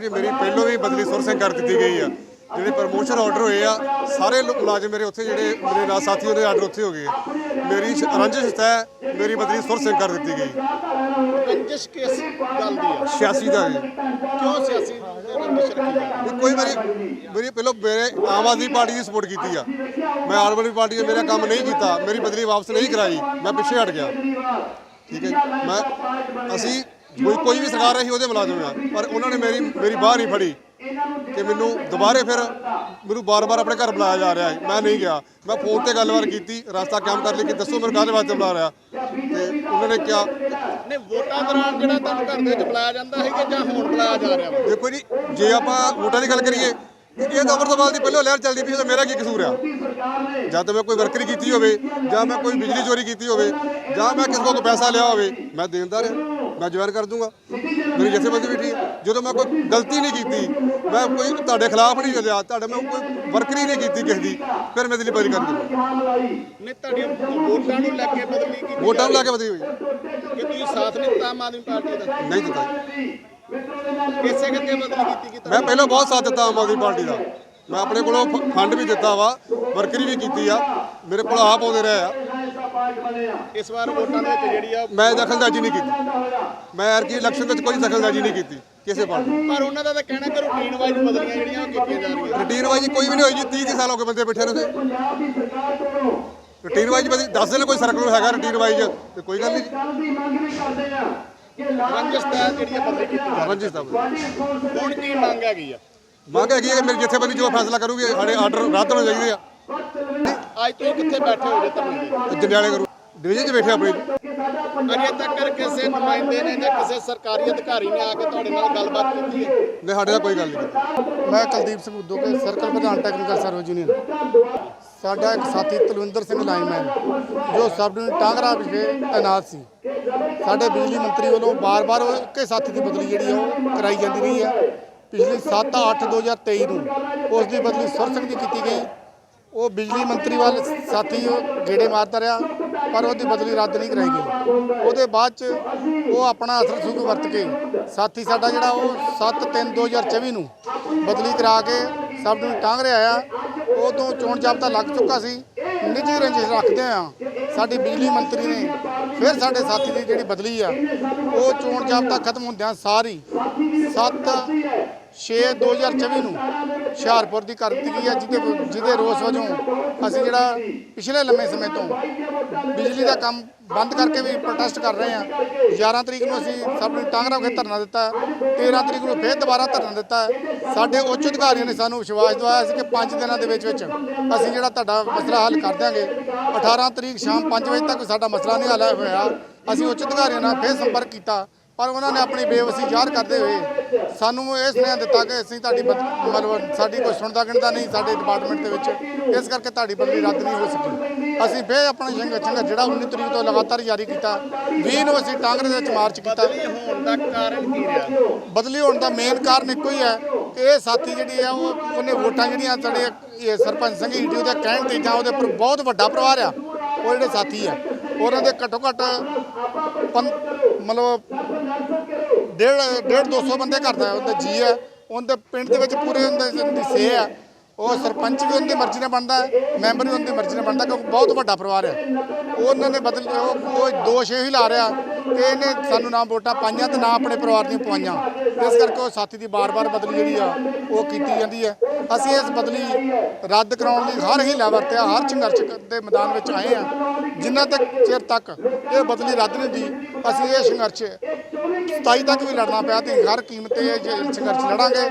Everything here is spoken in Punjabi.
ਜੀ ਮੇਰੀ ਪਹਿਲੋਂ ਵੀ ਬਦਲੀ ਸੁਰ ਸਿੰਘ ਕਰ ਦਿੱਤੀ ਗਈ ਆ। ਜਿਹੜੇ ਪ੍ਰਮੋਸ਼ਨ ਆਰਡਰ ਹੋਏ ਆ ਸਾਰੇ ਮੁਲਾਜ਼ਮ ਮੇਰੇ ਉੱਥੇ ਜਿਹੜੇ ਮੇਰੇ ਨਾਲ ਸਾਥੀ ਉਹਦੇ ਆਰਡਰ ਉੱਥੇ ਹੋ ਗਏ ਆ। ਮੇਰੀ ਰੰਜਿਸ਼ ਹੈ ਮੇਰੀ ਬਦਲੀ ਸੁਰ ਸਿੰਘ ਕਰ ਦਿੱਤੀ ਗਈ। ਰੰਜਿਸ਼ ਕਿਸ ਗੱਲ ਦੀ ਆ? 86 ਦਾ ਜੀ। ਕਿਉਂ ਸਿਆਸੀ ਰੰਜਿਸ਼ ਰੱਖੀ ਕੋਈ ਮੇਰੀ ਮੇਰੀ ਪਹਿਲਾਂ ਮੇਰੇ ਆਮ ਆਦਮੀ ਪਾਰਟੀ ਦੀ ਸਪੋਰਟ ਕੀਤੀ ਆ। ਮੈਂ ਆਮ ਆਦਮੀ ਪਾਰਟੀ ਨੇ ਮੇਰਾ ਕੰਮ ਨਹੀਂ ਕੀਤਾ ਮੇਰੀ ਬਦਲੀ ਵਾਪਸ ਨਹੀਂ ਕਰਾਈ ਮੈਂ ਪਿੱਛੇ ਹਟ ਗਿਆ। ਠੀਕ ਹੈ। ਮੈਂ ਅਸੀਂ ਕੋਈ ਕੋਈ ਵੀ ਸਰਕਾਰ ਰਹੀ ਉਹਦੇ ਮੁਲਾਜ਼ਮ ਆ। ਪਰ ਉਹਨਾਂ ਨੇ ਮੇਰੀ ਮੇਰੀ ਬਾਹ ਨਹੀਂ ਫੜੀ ਕਿ ਮੈਨੂੰ ਦੁਬਾਰੇ ਫਿਰ ਮੈਨੂੰ ਬਾਰ-ਬਾਰ ਆਪਣੇ ਘਰ ਬੁਲਾਇਆ ਜਾ ਰਿਹਾ ਹੈ। ਮੈਂ ਨਹੀਂ ਗਿਆ। ਮੈਂ ਫੋਨ ਤੇ ਗੱਲਬਾਤ ਕੀਤੀ ਰਸਤਾ ਕੰਮ ਕਰ ਲਈ ਕਿ ਦੱਸੋ ਮੈਨੂੰ ਕਾਹਦੇ ਵਾਸਤੇ ਬੁਲਾ ਰਿਹਾ। ਤੇ ਉਹਨਾਂ ਨੇ ਕਿਹਾ ਨੇ ਵੋਟਾਂ ਦੌਰਾਨ ਜਿਹੜਾ ਤੁਹਾਨੂੰ ਘਰ ਦੇ ਵਿੱਚ ਬੁਲਾਇਆ ਜਾਂਦਾ ਹੈ ਕਿ ਜਾਂ ਹੁਣ ਬੁਲਾਇਆ ਜਾ ਰਿਹਾ? ਦੇਖੋ ਜੀ ਜੇ ਆਪਾਂ ਵੋਟਾਂ ਦੀ ਗੱਲ ਕਰੀਏ ਇਹ ਤਾਂ ਅਮਰਤਪਾਲ ਦੀ ਪਹਿਲਾਂ ਲਹਿਰ ਚੱਲਦੀ ਪਈ ਤਾਂ ਮੇਰਾ ਕੀ ਕਸੂਰ ਆ? ਜਾਂ ਤਾਂ ਮੈਂ ਕੋਈ ਵਰਕਰੀ ਕੀਤੀ ਹੋਵੇ ਜਾਂ ਮੈਂ ਕੋਈ ਬਿਜਲੀ ਚੋਰੀ ਕੀਤੀ ਹੋਵੇ ਜਾਂ ਮੈਂ ਕਿਸੇ ਕੋਲ ਤੋਂ ਪੈਸਾ ਲਿਆ ਹੋਵੇ ਮੈਂ ਦੇਣਦਾਰ ਹਾਂ। ਮੈਂ ਜਵਾਨ ਕਰ ਦੂੰਗਾ। ਮੇਰੀ ਜਥੇਬੰਦੀ ਵੀ ਠੀਕ ਹੈ। ਜਦੋਂ ਮੈਂ ਕੋਈ ਗਲਤੀ ਨਹੀਂ ਕੀਤੀ ਮੈਂ ਕੋਈ ਤੁਹਾਡੇ ਖਿਲਾਫ ਨਹੀਂ ਚੱਲਿਆ ਤੁਹਾਡੇ ਮੈਂ ਕੋਈ ਵਰਕਰੀ ਨਹੀਂ ਕੀਤੀ ਕਿਸੇ ਦੀ ਫਿਰ ਮੈਂ ਦਿੱਲੀ ਬਦਲੀ ਕਰ ਦੂੰਗਾ। ਨੇ ਤੁਹਾਡੀਆਂ ਵੋਟਾਂ ਨੂੰ ਲੈ ਕੇ ਬਦਲੀ ਕੀਤੀ ਵੋਟਾਂ ਨੂੰ ਲਾ ਕੇ ਬਦਲੀ ਹੋਈ। ਕਿ ਤੁਸੀਂ ਸਾਥ ਨਹੀਂ ਦਿੱਤਾ ਆਮ ਆਦਮੀ ਪਾਰਟੀ ਦਾ? ਨਹੀਂ ਦਿੱਤਾ ਇਸੇ ਕਰਕੇ ਬਦਲੀ ਕੀਤੀ ਕਿ ਮੈਂ ਪਹਿਲਾਂ ਬਹੁਤ ਸਾਥ ਦਿੱਤਾ ਆਮ ਆਦਮੀ ਪਾਰਟੀ ਦਾ। ਮੈਂ ਆਪਣੇ ਕੋਲੋਂ ਫ- ਫੰਡ ਵੀ ਦਿੱਤਾ ਵਾ ਵਰਕਰੀ ਵੀ ਕੀਤੀ ਆ। ਮੇਰੇ ਕੋਲ ਆਪ ਆਉਂਦੇ ਰਹੇ ਆ। ਇਸ ਵਾਰ ਵੋਟਾਂ ਦੇ ਵਿੱਚ ਜਿਹੜੀ ਆ ਮੈਂ ਦਖਲਅੰਦਾਜ਼ੀ ਨਹੀਂ ਕੀਤੀ। ਮੈਂ ਐਰ ਕੀ ਇਲੈਕਸ਼ਨ ਵਿੱਚ ਕੋਈ ਦਖਲਅੰਦਾਜ਼ੀ ਨਹੀਂ ਕੀਤੀ ਕਿਸੇ ਪਾਰਟੀ ਪਰ ਉਹਨਾਂ ਦਾ ਤਾਂ ਕਹਿਣਾ ਕਿ ਰੂਟੀਨ ਵਾਈਜ਼ ਬਦਲੀਆਂ ਜਿਹੜੀਆਂ ਉਹ ਕੀਤੀਆਂ ਜਾ ਰਹੀਆਂ। ਰੂਟੀਨ ਵਾਈਜ਼ ਕੋਈ ਵੀ ਨਹੀਂ ਹੋਈ ਜੀ 30 30 ਸਾਲ ਹੋ ਗਏ ਬੰਦੇ ਬੈਠੇ ਨੇ ਰੂਟੀਨ ਵਾਈਜ਼ ਬਦੀ ਦੱਸ ਦੇਣ ਕੋਈ ਸਰਕਲ ਹੈਗਾ ਰੂਟੀਨ ਵਾਈਜ਼ ਤੇ ਕੋਈ ਗੱਲ ਨਹੀਂ। ਰੰਜਿਸ਼ ਤਾਂ ਜਿਹੜੀ ਆ ਬਦਲੀ ਕੀਤੀ ਜਾ ਹੈ। ਹੁਣ ਕੀ ਮੰਗ ਹੈਗੀ ਆ? ਮੰਗ ਹੈਗੀ ਹੈ ਕਿ ਮੇਰੀ ਜਥੇਬੰਦੀ ਜੋ ਫੈਸਲਾ ਕਰੂਗੀ ਸਾਡੇ ਆਰਡਰ ਰੱਦ ਹੋਣੇ ਚਾਹੀਦੇ ਆ। ਅੱਜ ਤੁਸੀਂ ਕਿੱਥੇ ਬੈਠੇ ਹੋ ਜੇ ਧਰਨੇ ਦੇ ਤੇ ਜੰਡਿਆਲੇ ਕਰੂ ਡਿਵੀਜ਼ਨ 'ਚ ਬੈਠੇ ਆਪਣੀ। ਅਜੇ ਤੱਕ ਕਿਸੇ ਨੁਮਾਇੰਦੇ ਨੇ ਜਾਂ ਕਿਸੇ ਸਰਕਾਰੀ ਅਧਿਕਾਰੀ ਨੇ ਆ ਕੇ ਤੁਹਾਡੇ ਨਾਲ ਗੱਲਬਾਤ ਕੀਤੀ ਹੈ? ਨੇ ਸਾਡੇ ਨਾਲ ਕੋਈ ਗੱਲ ਨਹੀਂ ਕੀਤੀ। ਮੈਂ ਕੁਲਦੀਪ ਸਿੰਘ ਉਦੋਂ ਕੇ ਸਰਕਲ ਪ੍ਰਧਾਨ ਟੈਕਨੀਕਲ ਸਰਵਿਸ ਯੂਨੀਅਨ ਸਾਡਾ ਇੱਕ ਸਾਥੀ ਤਲਵਿੰਦਰ ਸਿੰਘ ਲਾਈਨਮੈਨ ਜੋ ਸਬ ਡਿਵੀਜ਼ਨ ਟਾਂਗਰਾ ਵਿਖੇ ਤੈਨਾਤ ਸੀ। ਸਾਡੇ ਬਿਜਲੀ ਮੰਤਰੀ ਵੱਲੋਂ ਬਾਰ-ਬਾਰ ਉਹ ਇੱਕੇ ਸਾਥੀ ਦੀ ਬਦਲੀ ਜਿਹੜੀ ਆ ਉਹ ਕਰਾਈ ਜਾਂਦੀ ਰਹੀ ਹੈ। ਪਿਛਲੀ 7-8 2023 ਨੂੰ ਉਸ ਦੀ ਬਦਲੀ ਸੁਰ ਸਿੰਘ ਦੀ ਕੀਤੀ ਗਈ। ਉਹ ਬਿਜਲੀ ਮੰਤਰੀ ਵੱਲ ਸਾਥੀ ਉਹ ਗੇੜੇ ਮਾਰਦਾ ਰਿਹਾ, ਪਰ ਉਹਦੀ ਬਦਲੀ ਰੱਦ ਨਹੀਂ ਕਰਾਈ ਗਈ। ਉਹਦੇ ਬਾਅਦ ਚ ਉਹ ਆਪਣਾ ਅਸਰ ਸੁਖ ਵਰਤ ਕੇ ਸਾਥੀ ਸਾਡਾ ਜਿਹੜਾ ਉਹ 7/3/2024 ਨੂੰ ਬਦਲੀ ਕਰਾ ਕੇ ਸਭ ਨੂੰ ਟਾਂਗ ਰਿਹਾ ਆ ਉਹ ਤੋਂ ਚੋਣ ਜਾਬਤਾ ਲੱਗ ਚੁੱਕਾ ਸੀ। ਨਿੱਜੀ ਰੰਜਿਸ਼ ਰੱਖਦੇ ਆ। ਸਾਡੀ ਬਿਜਲੀ ਮੰਤਰੀ ਨੇ ਫਿਰ ਸਾਡੇ ਸਾਥੀ ਦੀ ਜਿਹੜੀ ਬਦਲੀ ਆ, ਉਹ ਚੋਣ ਜਾਬਤਾ ਖਤਮ ਹੁੰਦਿਆਂ ਸਾਰੀ 7 6 2024 ਨੂੰ ਹੁਸ਼ਿਆਰਪੁਰ ਦੀ ਕਰ ਦਿੱਤੀ ਗਈ ਹੈ ਜਿਹਦੇ ਜਿਹਦੇ ਰੋਸ ਵਜੋਂ ਅਸੀਂ ਜਿਹੜਾ ਪਿਛਲੇ ਲੰਮੇ ਸਮੇਂ ਤੋਂ ਬਿਜਲੀ ਦਾ ਕੰਮ ਬੰਦ ਕਰਕੇ ਵੀ ਪ੍ਰੋਟੈਸਟ ਕਰ ਰਹੇ ਹਾਂ 11 ਤਰੀਕ ਨੂੰ ਅਸੀਂ ਸਭ ਨੂੰ ਟਾਂਗਰਾ ਵਿਖੇ ਧਰਨਾ ਦਿੱਤਾ ਹੈ। 13 ਤਰੀਕ ਨੂੰ ਫਿਰ ਦੁਬਾਰਾ ਧਰਨਾ ਦਿੱਤਾ ਹੈ। ਸਾਡੇ ਉੱਚ ਅਧਿਕਾਰੀਆਂ ਨੇ ਸਾਨੂੰ ਵਿਸ਼ਵਾਸ ਦਿਵਾਇਆ ਸੀ ਕਿ 5 ਦਿਨਾਂ ਦੇ ਵਿੱਚ ਵਿੱਚ ਅਸੀਂ ਜਿਹੜਾ ਤੁਹਾਡਾ ਮਸਲਾ ਹੱਲ ਕਰ ਦਿਆਂਗੇ 18 ਤਰੀਕ ਸ਼ਾਮ 5 ਵਜੇ ਤੱਕ ਸਾਡਾ ਮਸਲਾ ਨਹੀਂ ਹੱਲ ਹੋਇਆ ਅਸੀਂ ਉੱਚ ਅਧਿਕਾਰੀਆਂ ਨਾਲ ਫਿਰ ਸੰਪਰਕ ਕੀਤਾ ਪਰ ਉਹਨਾਂ ਨੇ ਆਪਣੀ ਬੇਵਸੀ ਜ਼ਾਹਰ ਕਰਦੇ ਹੋਏ ਸਾਨੂੰ ਇਹ ਸੁਨੇਹਾ ਦਿੱਤਾ ਕਿ ਅਸੀਂ ਤੁਹਾਡੀ ਮਤਲਬ ਸਾਡੀ ਕੋਈ ਸੁਣਦਾ ਗਿਣਦਾ ਨਹੀਂ ਸਾਡੇ ਡਿਪਾਰਟਮੈਂਟ ਦੇ ਵਿੱਚ। ਇਸ ਕਰਕੇ ਤੁਹਾਡੀ ਬਦਲੀ ਰੱਦ ਨਹੀਂ ਹੋ ਸਕੀ। ਅਸੀਂ ਫਿਰ ਆਪਣਾ ਸੰਘਰਸ਼ ਸੰਘਰਸ਼ ਜਿਹੜਾ 19 ਤਰੀਕ ਤੋਂ ਲਗਾਤਾਰ ਜਾਰੀ ਕੀਤਾ 20 ਨੂੰ ਅਸੀਂ ਟਾਂਗਰੇ ਦੇ ਵਿੱਚ ਮਾਰਚ ਕੀਤਾ। ਬਦਲੀ ਹੋਣ ਦਾ ਕਾਰਨ ਕੀ ਰਿਹਾ? ਬਦਲੀ ਹੋਣ ਦਾ ਮੇਨ ਕਾਰਨ ਇੱਕੋ ਹੀ ਹੈ ਕਿ ਇਹ ਸਾਥੀ ਜਿਹੜੀ ਆ ਉਹ ਉਹਨੇ ਵੋਟਾਂ ਜਿਹੜੀਆਂ ਸਾਡੇ ਇਹ ਸਰਪੰਚ ਸਿੰਘ ਈਟੀ ਉਹਦੇ ਕਹਿਣ ਤੇ ਜਾਂ ਉਹਦੇ ਉੱਪਰ ਬਹੁਤ ਵੱਡਾ ਪਰਿਵਾਰ ਆ ਉਹ ਜਿਹੜੇ ਸਾਥੀ ਆ ਉਹਨਾਂ ਦੇ ਘੱਟੋ ਘੱਟ ਮਤਲਬ ਡੇਢ ਡੇਢ 200 ਬੰਦੇ ਘਰ ਦਾ ਉਹਦਾ ਜੀ ਹੈ। ਉਹਦੇ ਪਿੰਡ ਦੇ ਵਿੱਚ ਪੂਰੇ ਉਹਦੇ ਦੀ ਸੇ ਹੈ। ਉਹ ਸਰਪੰਚ ਵੀ ਉਹਦੀ ਮਰਜ਼ੀ ਨਾਲ ਬਣਦਾ ਮੈਂਬਰ ਵੀ ਉਹਦੀ ਮਰਜ਼ੀ ਨਾਲ ਬਣਦਾ ਕਿਉਂਕਿ ਬਹੁਤ ਵੱਡਾ ਪਰਿਵਾਰ ਹੈ। ਉਹਨਾਂ ਨੇ ਬਦਲ, ਉਹ ਉਹ ਦੋਸ਼ ਹੀ ਲਾ ਰਿਹਾ। ਕਿ ਇਹਨੇ ਸਾਨੂੰ ਨਾ ਵੋਟਾਂ ਪਾਈਆਂ ਤੇ ਨਾ ਆਪਣੇ ਪਰਿਵਾਰ ਦੀਆਂ ਪਵਾਈਆਂ। ਇਸ ਕਰਕੇ ਉਹ ਸਾਥੀ ਦੀ ਬਾਰ-ਬਾਰ ਬਦਲੀ ਜਿਹੜੀ ਆ, ਉਹ ਕੀਤੀ ਜਾਂਦੀ ਹੈ। ਅਸੀਂ ਇਸ ਬਦਲੀ ਰੱਦ ਕਰਾਉਣ ਲਈ ਹਰ ਹੀ ਵਰਤਿਆ, ਹਰ ਸੰਘਰਸ਼ ਦੇ ਮੈਦਾਨ ਵਿੱਚ ਆਏ ਆ ਜਿੰਨਾ ਤੱਕ ਚਿਰ ਤੱਕ ਇਹ ਬਦਲੀ ਰੱਦ ਨਹੀਂ ਦੀ ਅਸੀਂ ਇਹ ਸੰਘਰਸ਼ 27 ਤੱਕ ਵੀ ਲੜਨਾ ਪਿਆ ਤੇ ਹਰ ਕੀਮਤ ਤੇ ਇਹ ਸੰਘਰਸ਼ ਲੜਾਂਗੇ।